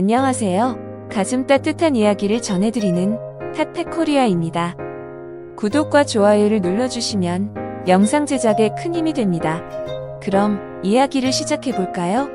안녕하세요. 가슴 따뜻한 이야기를 전해드리는 핫팩코리아입니다. 구독과 좋아요를 눌러주시면 영상 제작에 큰 힘이 됩니다. 그럼 이야기를 시작해볼까요?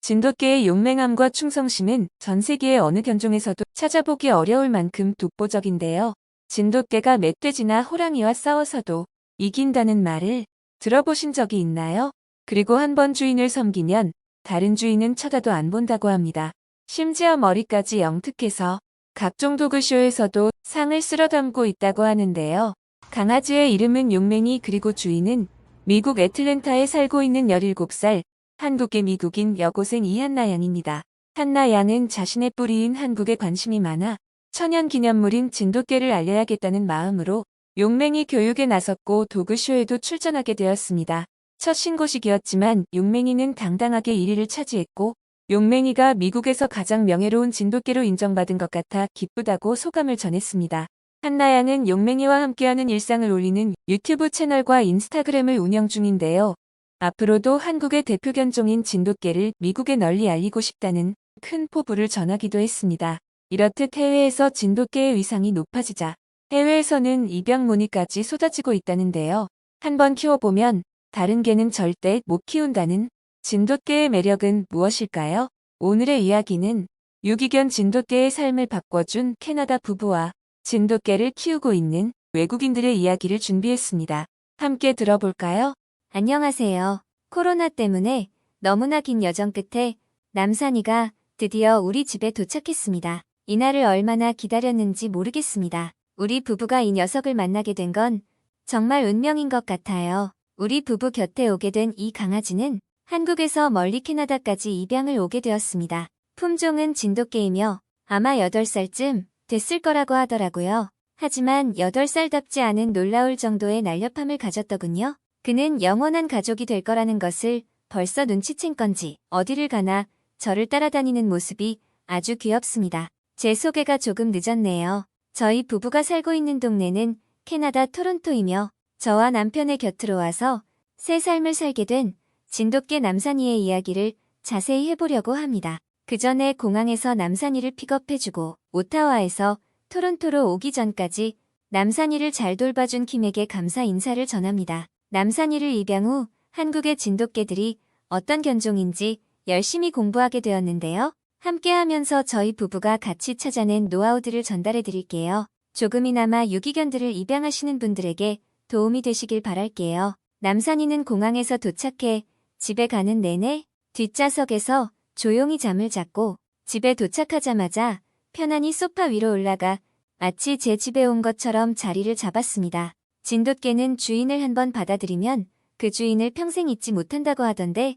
진돗개의 용맹함과 충성심은 전 세계의 어느 견종에서도 찾아보기 어려울 만큼 독보적인데요. 진돗개가 멧돼지나 호랑이와 싸워서도 이긴다는 말을 들어보신 적이 있나요? 그리고 한 번 주인을 섬기면 다른 주인은 쳐다도 안 본다고 합니다. 심지어 머리까지 영특해서 각종 도그쇼에서도 상을 쓸어 담고 있다고 하는데요. 강아지의 이름은 용맹이 그리고 주인은 미국 애틀랜타에 살고 있는 17살 한국의 미국인 여고생 이한나 양입니다. 한나 양은 자신의 뿌리인 한국에 관심이 많아 천연 기념물인 진돗개를 알려야겠다는 마음으로 용맹이 교육에 나섰고 도그쇼에도 출전하게 되었습니다. 첫 신고식이었지만 용맹이는 당당하게 1위를 차지했고 용맹이가 미국에서 가장 명예로운 진돗개로 인정받은 것 같아 기쁘다고 소감을 전했습니다. 한나양은 용맹이와 함께하는 일상을 올리는 유튜브 채널과 인스타그램을 운영 중인데요. 앞으로도 한국의 대표 견종인 진돗개를 미국에 널리 알리고 싶다는 큰 포부를 전하기도 했습니다. 이렇듯 해외에서 진돗개의 위상이 높아지자 해외에서는 입양 문의까지 쏟아지고 있다는데요. 한번 키워보면 다른 개는 절대 못 키운다는 진돗개의 매력은 무엇일까요? 오늘의 이야기는 유기견 진돗개의 삶을 바꿔준 캐나다 부부와 진돗개를 키우고 있는 외국인들의 이야기를 준비했습니다. 함께 들어볼까요? 안녕하세요. 코로나 때문에 너무나 긴 여정 끝에 남산이가 드디어 우리 집에 도착했습니다. 이날을 얼마나 기다렸는지 모르겠습니다. 우리 부부가 이 녀석을 만나게 된 건 정말 운명인 것 같아요. 우리 부부 곁에 오게 된 이 강아지는 한국에서 멀리 캐나다까지 입양을 오게 되었습니다. 품종은 진돗개이며 아마 8살쯤 됐을 거라고 하더라고요. 하지만 8살답지 않은 놀라울 정도의 날렵함을 가졌더군요. 그는 영원한 가족이 될 거라는 것을 벌써 눈치챈 건지 어디를 가나 저를 따라다니는 모습이 아주 귀엽습니다. 제 소개가 조금 늦었네요. 저희 부부가 살고 있는 동네는 캐나다 토론토이며 저와 남편의 곁으로 와서 새 삶을 살게 된 진돗개 남산이의 이야기를 자세히 해보려고 합니다. 그 전에 공항에서 남산이를 픽업해주고 오타와에서 토론토로 오기 전까지 남산이를 잘 돌봐준 킴에게 감사 인사를 전합니다. 남산이를 입양 후 한국의 진돗개들이 어떤 견종인지 열심히 공부하게 되었는데요. 함께 하면서 저희 부부가 같이 찾아낸 노하우들을 전달해 드릴게요. 조금이나마 유기견들을 입양하시는 분들에게 도움이 되시길 바랄게요. 남산이는 공항에서 도착해 집에 가는 내내 뒷좌석에서 조용히 잠을 잤고 집에 도착하자마자 편안히 소파 위로 올라가 마치 제 집에 온 것처럼 자리를 잡았습니다. 진돗개는 주인을 한번 받아들이면 그 주인을 평생 잊지 못한다고 하던데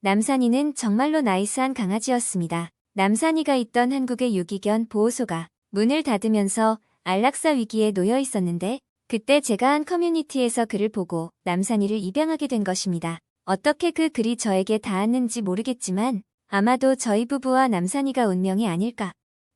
남산이는 정말로 나이스한 강아지였습니다. 남산이가 있던 한국의 유기견 보호소가 문을 닫으면서 안락사 위기에 놓여 있었는데 그때 제가 한 커뮤니티에서 글을 보고 남산이를 입양하게 된 것입니다. 어떻게 그 글이 저에게 닿았는지 모르겠지만 아마도 저희 부부와 남산이가 운명이 아닐까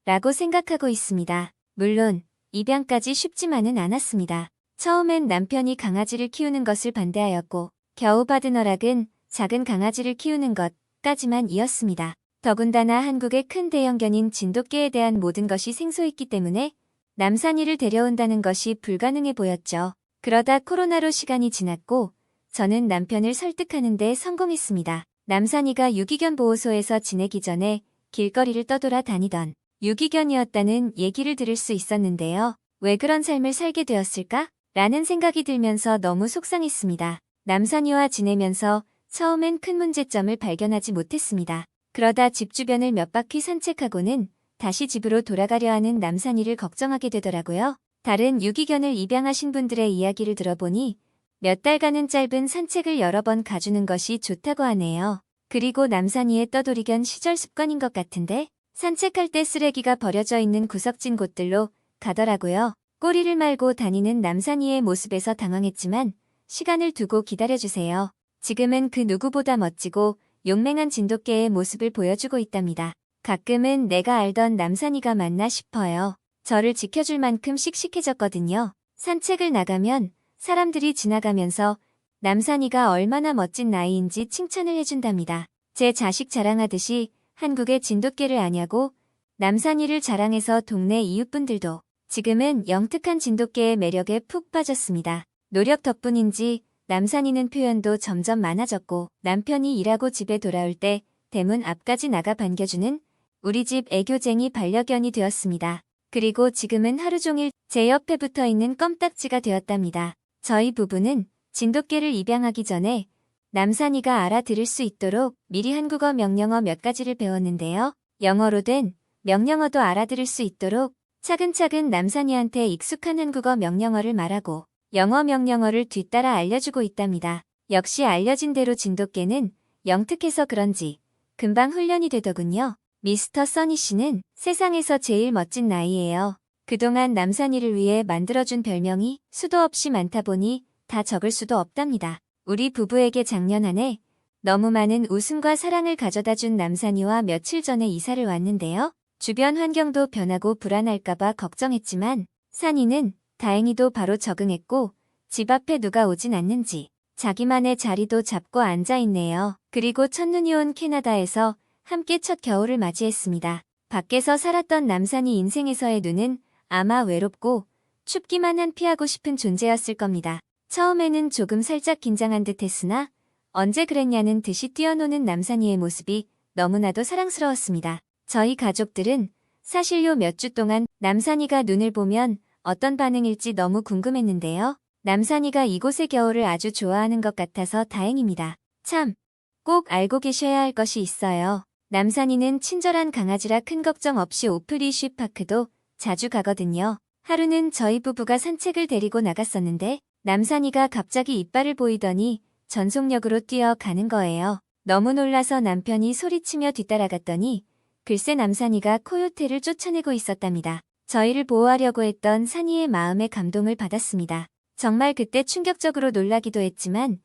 라고 생각하고 있습니다. 물론 입양까지 쉽지만은 않았습니다. 처음엔 남편이 강아지를 키우는 것을 반대하였고 겨우 받은 허락은 작은 강아지를 키우는 것까지만 이었습니다. 더군다나 한국의 큰 대형견인 진돗개에 대한 모든 것이 생소했기 때문에 남산이를 데려온다는 것이 불가능해 보였죠. 그러다 코로나로 시간이 지났고 저는 남편을 설득하는 데 성공했습니다. 남산이가 유기견 보호소에서 지내기 전에 길거리를 떠돌아 다니던 유기견이었다는 얘기를 들을 수 있었는데요. 왜 그런 삶을 살게 되었을까? 라는 생각이 들면서 너무 속상했습니다. 남산이와 지내면서 처음엔 큰 문제점을 발견하지 못했습니다. 그러다 집 주변을 몇 바퀴 산책하고는 다시 집으로 돌아가려 하는 남산이를 걱정하게 되더라고요. 다른 유기견을 입양하신 분들의 이야기를 들어보니 몇 달간은 짧은 산책을 여러 번 가주는 것이 좋다고 하네요. 그리고 남산이의 떠돌이견 시절 습관인 것 같은데 산책할 때 쓰레기가 버려져 있는 구석진 곳들로 가더라고요. 꼬리를 말고 다니는 남산이의 모습에서 당황했지만 시간을 두고 기다려주세요. 지금은 그 누구보다 멋지고 용맹한 진돗개의 모습을 보여주고 있답니다. 가끔은 내가 알던 남산이가 맞나 싶어요. 저를 지켜줄 만큼 씩씩해졌거든요. 산책을 나가면 사람들이 지나가면서 남산이가 얼마나 멋진 나이인지 칭찬을 해준답니다. 제 자식 자랑하듯이 한국의 진돗개를 아냐고 남산이를 자랑해서 동네 이웃분들도 지금은 영특한 진돗개의 매력에 푹 빠졌습니다. 노력 덕분인지 남산이는 표현도 점점 많아졌고 남편이 일하고 집에 돌아올 때 대문 앞까지 나가 반겨주는 우리 집 애교쟁이 반려견이 되었습니다. 그리고 지금은 하루 종일 제 옆에 붙어 있는 껌딱지가 되었답니다. 저희 부부는 진돗개를 입양하기 전에 남산이가 알아들을 수 있도록 미리 한국어 명령어 몇 가지를 배웠는데요. 영어로 된 명령어도 알아들을 수 있도록 차근차근 남산이한테 익숙한 한국어 명령어를 말하고 영어 명령어를 뒤따라 알려주고 있답니다. 역시 알려진 대로 진돗개는 영특해서 그런지 금방 훈련이 되더군요. 미스터 써니 씨는 세상에서 제일 멋진 나이예요. 그동안 남산이를 위해 만들어준 별명이 수도 없이 많다 보니 다 적을 수도 없답니다. 우리 부부에게 작년 한해 너무 많은 웃음과 사랑을 가져다 준 남산이와 며칠 전에 이사를 왔는데요. 주변 환경도 변하고 불안할까봐 걱정했지만 산이는 다행히도 바로 적응했고 집 앞에 누가 오진 않는지 자기만의 자리도 잡고 앉아 있네요. 그리고 첫눈이 온 캐나다에서 함께 첫 겨울을 맞이했습니다. 밖에서 살았던 남산이 인생에서의 눈은 아마 외롭고 춥기만 한 피하고 싶은 존재였을 겁니다. 처음에는 조금 살짝 긴장한 듯 했으나 언제 그랬냐는 듯이 뛰어노는 남산이의 모습이 너무나도 사랑스러웠습니다. 저희 가족들은 사실 요 몇 주 동안 남산이가 눈을 보면 어떤 반응일지 너무 궁금했는데요. 남산이가 이곳의 겨울을 아주 좋아하는 것 같아서 다행입니다. 참, 꼭 알고 계셔야 할 것이 있어요. 남산이는 친절한 강아지라 큰 걱정 없이 오프리 쉬 파크도 자주 가거든요. 하루는 저희 부부가 산책을 데리고 나갔었는데 남산이가 갑자기 이빨을 보이더니 전속력으로 뛰어가는 거예요. 너무 놀라서 남편이 소리치며 뒤따라갔더니 글쎄 남산이가 코요테를 쫓아내고 있었답니다. 저희를 보호하려고 했던 산이의 마음에 감동을 받았습니다. 정말 그때 충격적으로 놀라기도 했지만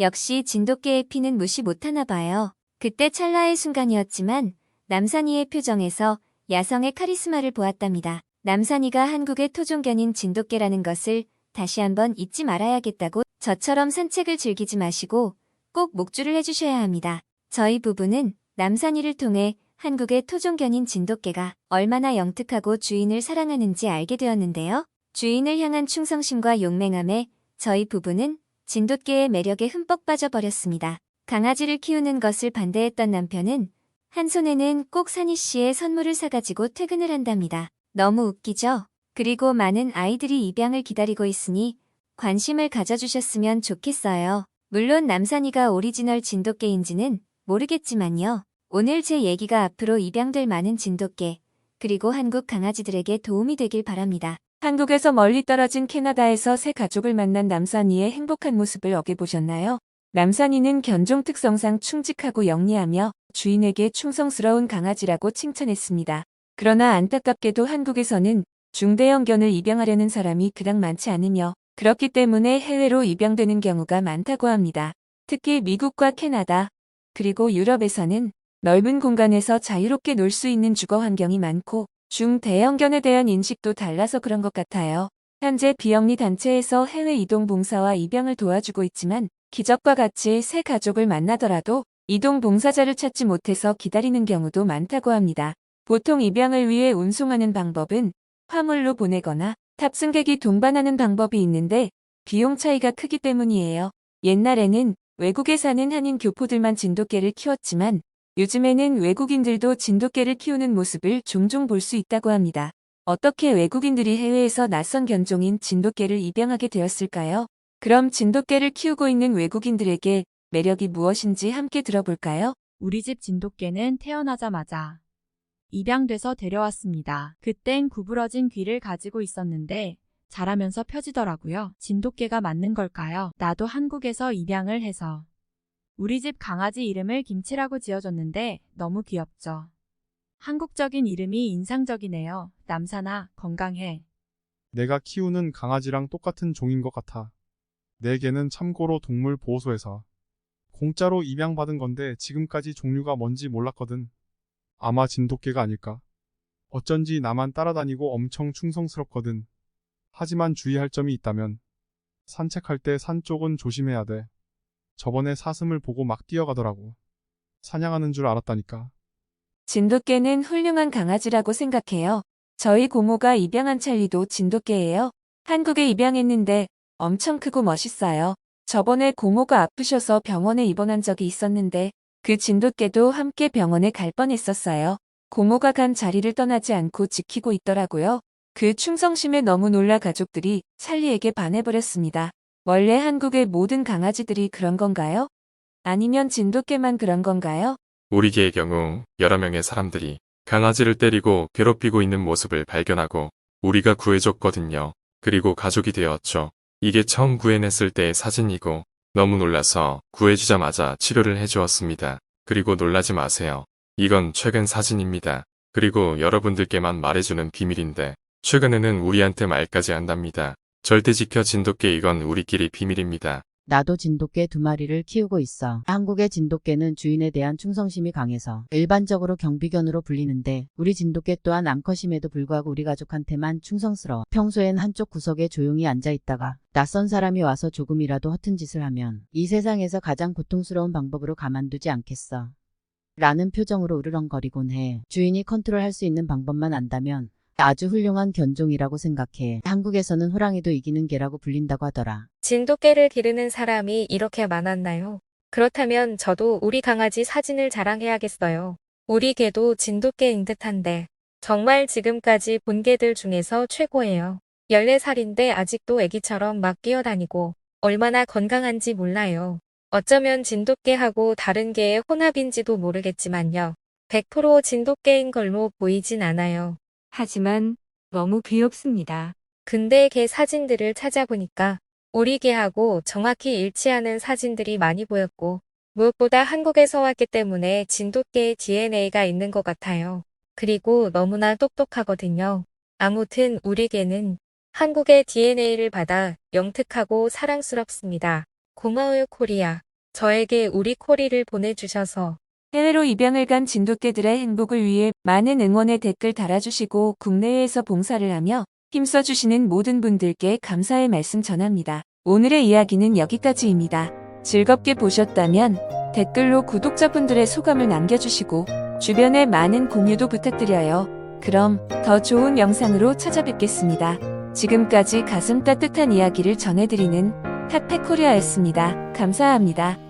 역시 진돗개의 피는 무시 못하나 봐요. 그때 찰나의 순간이었지만 남산이의 표정에서 야성의 카리스마를 보았답니다. 남산이가 한국의 토종견인 진돗개라는 것을 다시 한번 잊지 말아야겠다고 저처럼 산책을 즐기지 마시고 꼭 목줄을 해주셔야 합니다. 저희 부부는 남산이를 통해 한국의 토종견인 진돗개가 얼마나 영특하고 주인을 사랑하는지 알게 되었는데요. 주인을 향한 충성심과 용맹함에 저희 부부는 진돗개의 매력에 흠뻑 빠져버렸습니다. 강아지를 키우는 것을 반대했던 남편은 한 손에는 꼭 산이 씨의 선물을 사가지고 퇴근을 한답니다. 너무 웃기죠? 그리고 많은 아이들이 입양을 기다리고 있으니 관심을 가져주셨으면 좋겠어요. 물론 남산이가 오리지널 진돗개인지는 모르겠지만요. 오늘 제 얘기가 앞으로 입양될 많은 진돗개, 그리고 한국 강아지들에게 도움이 되길 바랍니다. 한국에서 멀리 떨어진 캐나다에서 새 가족을 만난 남산이의 행복한 모습을 어게 보셨나요? 남산이는 견종 특성상 충직하고 영리하며 주인에게 충성스러운 강아지라고 칭찬했습니다. 그러나 안타깝게도 한국에서는 중대형견을 입양하려는 사람이 그닥 많지 않으며 그렇기 때문에 해외로 입양되는 경우가 많다고 합니다. 특히 미국과 캐나다, 그리고 유럽에서는 넓은 공간에서 자유롭게 놀 수 있는 주거 환경이 많고 중대형견에 대한 인식도 달라서 그런 것 같아요. 현재 비영리 단체에서 해외 이동 봉사와 입양을 도와주고 있지만 기적과 같이 새 가족을 만나더라도 이동 봉사자를 찾지 못해서 기다리는 경우도 많다고 합니다. 보통 입양을 위해 운송하는 방법은 화물로 보내거나 탑승객이 동반하는 방법이 있는데 비용 차이가 크기 때문이에요. 옛날에는 외국에 사는 한인 교포들만 진돗개를 키웠지만 요즘에는 외국인들도 진돗개를 키우는 모습을 종종 볼 수 있다고 합니다. 어떻게 외국인들이 해외에서 낯선 견종인 진돗개를 입양하게 되었을까요? 그럼 진돗개를 키우고 있는 외국인들에게 매력이 무엇인지 함께 들어볼까요? 우리 집 진돗개는 태어나자마자 입양돼서 데려왔습니다. 그땐 구부러진 귀를 가지고 있었는데 자라면서 펴지더라고요. 진돗개가 맞는 걸까요? 나도 한국에서 입양을 해서 우리 집 강아지 이름을 김치라고 지어줬는데 너무 귀엽죠. 한국적인 이름이 인상적이네요. 남산아, 건강해. 내가 키우는 강아지랑 똑같은 종인 것 같아. 내 개는 참고로 동물 보호소에서 공짜로 입양받은 건데 지금까지 종류가 뭔지 몰랐거든. 아마 진돗개가 아닐까? 어쩐지 나만 따라다니고 엄청 충성스럽거든. 하지만 주의할 점이 있다면 산책할 때 산 쪽은 조심해야 돼. 저번에 사슴을 보고 막 뛰어가더라고. 사냥하는 줄 알았다니까. 진돗개는 훌륭한 강아지라고 생각해요. 저희 고모가 입양한 찰리도 진돗개예요. 한국에 입양했는데 엄청 크고 멋있어요. 저번에 고모가 아프셔서 병원에 입원한 적이 있었는데 그 진돗개도 함께 병원에 갈 뻔했었어요. 고모가 간 자리를 떠나지 않고 지키고 있더라고요. 그 충성심에 너무 놀라 가족들이 찰리에게 반해버렸습니다. 원래 한국의 모든 강아지들이 그런 건가요? 아니면 진돗개만 그런 건가요? 우리 개의 경우 여러 명의 사람들이 강아지를 때리고 괴롭히고 있는 모습을 발견하고 우리가 구해줬거든요. 그리고 가족이 되었죠. 이게 처음 구해냈을 때의 사진이고 너무 놀라서 구해주자마자 치료를 해주었습니다. 그리고 놀라지 마세요. 이건 최근 사진입니다. 그리고 여러분들께만 말해주는 비밀인데 최근에는 우리한테 말까지 한답니다. 절대 지켜 진돗개 이건 우리끼리 비밀입니다. 나도 진돗개 두 마리를 키우고 있어. 한국의 진돗개는 주인에 대한 충성심이 강해서 일반적으로 경비견으로 불리는데 우리 진돗개 또한 암컷임에도 불구하고 우리 가족한테만 충성스러워. 평소엔 한쪽 구석에 조용히 앉아 있다가 낯선 사람이 와서 조금이라도 허튼 짓을 하면 이 세상에서 가장 고통스러운 방법으로 가만두지 않겠어. 라는 표정으로 으르렁거리곤 해. 주인이 컨트롤할 수 있는 방법만 안다면 아주 훌륭한 견종이라고 생각해. 한국에서는 호랑이도 이기는 개라고 불린다고 하더라. 진돗개를 기르는 사람이 이렇게 많았나요? 그렇다면 저도 우리 강아지 사진을 자랑해야겠어요. 우리 개도 진돗개인 듯한데 정말 지금까지 본 개들 중에서 최고예요. 14살인데 아직도 애기처럼 막 뛰어다니고 얼마나 건강한지 몰라요. 어쩌면 진돗개하고 다른 개의 혼합인지도 모르겠지만요. 100% 진돗개인 걸로 보이진 않아요. 하지만 너무 귀엽습니다. 근데 개 사진들을 찾아보니까 우리 개하고 정확히 일치하는 사진들이 많이 보였고 무엇보다 한국에서 왔기 때문에 진돗개의 DNA가 있는 것 같아요. 그리고 너무나 똑똑하거든요. 아무튼 우리 개는 한국의 DNA를 받아 영특하고 사랑스럽습니다. 고마워요 코리아. 저에게 우리 코리를 보내주셔서 해외로 입양을 간 진돗개들의 행복을 위해 많은 응원의 댓글 달아주시고 국내외에서 봉사를 하며 힘써주시는 모든 분들께 감사의 말씀 전합니다. 오늘의 이야기는 여기까지입니다. 즐겁게 보셨다면 댓글로 구독자분들의 소감을 남겨주시고 주변에 많은 공유도 부탁드려요. 그럼 더 좋은 영상으로 찾아뵙겠습니다. 지금까지 가슴 따뜻한 이야기를 전해드리는 타페코리아였습니다. 감사합니다.